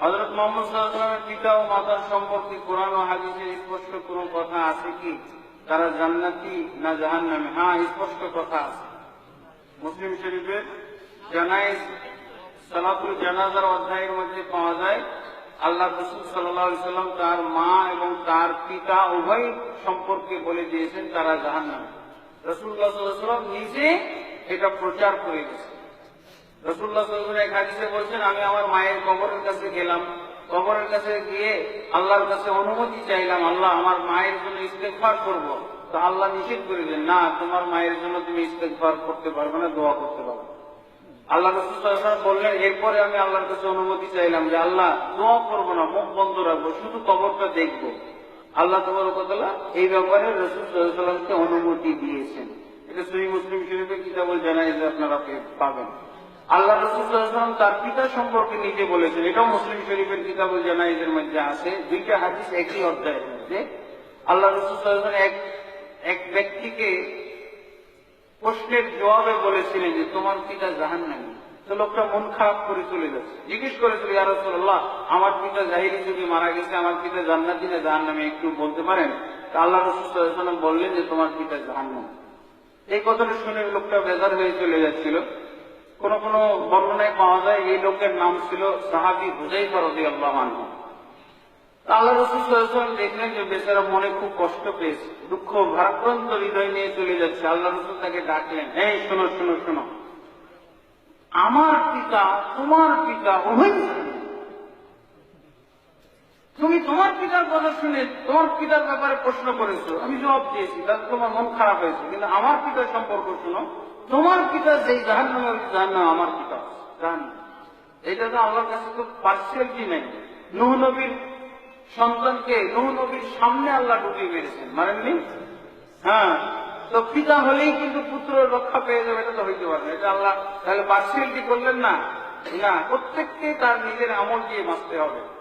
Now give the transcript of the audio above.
হজরত মোহাম্মদ সাল্লামের পিতা ও মাতার সম্পর্কে কোরআন ও হাদিসে স্পষ্ট কোনো কথা আছে কি? তারা জান্নাতি না জাহান্নামে? হ্যাঁ স্পষ্ট কথা আছে। মুসলিম শরীফের জানাই সালাতুল জানাজার অধ্যায়ের মধ্যে পাওয়া যায় আল্লাহ রসুল সাল্লাহ সাল্লাম তার মা এবং তার পিতা উভয় সম্পর্কে বলে দিয়েছেন তারা জাহান্নামে। রসুল্লাহ সাল্লাহ সাল্লাম নিজে এটা প্রচার করে গেছেন। আমি আমার মায়ের কবরের কাছে গেলাম। কবরের কাছে গিয়ে আল্লাহর কাছে অনুমতি চাইলাম, আল্লাহ, আমার মায়ের জন্য ইস্তেকবার করব। তো আল্লাহ নিষেধ করে দিলেন, না, তোমার মায়ের জন্য তুমি ইস্তেকবার করতে পারবে না, দোয়া করতে পারবে আল্লাহ বললেন, এরপরে আমি আল্লাহর কাছে অনুমতি চাইলাম যে, আল্লাহ, দোয়া করব না, মুখ বন্ধ রাখব, শুধু কবরটা দেখব। আল্লাহ তোমার কথা এই ব্যাপারে রসুল অনুমতি দিয়েছেন। এটা সহি মুসলিম শরীফে কিতাবুল জানাইজে আপনারা পাবেন। আল্লাহ রসুল সাল্লাম তার পিতা সম্পর্কে নিজে বলেছেন। এটাও মুসলিম শরীফের কিতাবুল জানাইজের মধ্যে আছে। দুইটা হাদিস একই অধ্যায়ের মধ্যে। আল্লাহ রসুল সাল্লাম এক এক ব্যক্তিকে প্রশ্নের জবাবে বলেছিলেন যে, তোমার পিতা জাহান নামি তো লোকটা মন খারাপ করে চলে যাচ্ছে। জিজ্ঞেস করেছিল ইয়ারসল্লাহ আমার পিতা জাহিরি যদি মারা গেছে, আমার পিতা জান্নাতি না জাহান নামে একটু বলতে পারেন? তা আল্লাহ রসুলাম বললেন যে, তোমার পিতা জাহান নামে এই কথাটা শুনে লোকটা বেজার হয়ে চলে যাচ্ছিল। কোন কোন বর্ণনায় পাওয়া যায়, এই লোকের নাম ছিল সাহাবি হুজাই ফরদি আল্লাহ মানহ আল্লাহ রসুল দেখলেন যে বেচারা মনে খুব কষ্ট পেয়েছে, দুঃখ ভারাক্রান্ত হৃদয় নিয়ে চলে যাচ্ছে। আল্লাহ রসুল তাকে ডাকলেন, এই শোনো শোনো শোনো। আমার পিতা তোমার পিতা উভয় তুমি তোমার পিতার কথা শুনে তোমার পিতার ব্যাপারে প্রশ্ন করেছ। আমি জবাব দিয়েছি, তাতে তোমার মন খারাপ হয়েছে। কিন্তু আমার পিতার সম্পর্ক শুনো। তোমার পিতা যেই জাহান্নামে জাহান্নাম আমার পিতা। জাহান্নাম। এটা তো আল্লাহর কাছে তো পার্সিয়ালিটি নেই? নুহ নবীর সন্তানকে নুহ নবীর সামনে আল্লাহ ঢুকিয়ে মেরেছেন, মানেননি? হ্যাঁ। তো পিতা হলেই কিন্তু পুত্র রক্ষা পেয়ে যাবে, এটা তো হইতে পারে না। এটা আল্লাহ তাহলে পার্সিয়ালিটি করলেন না? না, প্রত্যেককে তার নিজের আমল দিয়ে বাঁচতে হবে।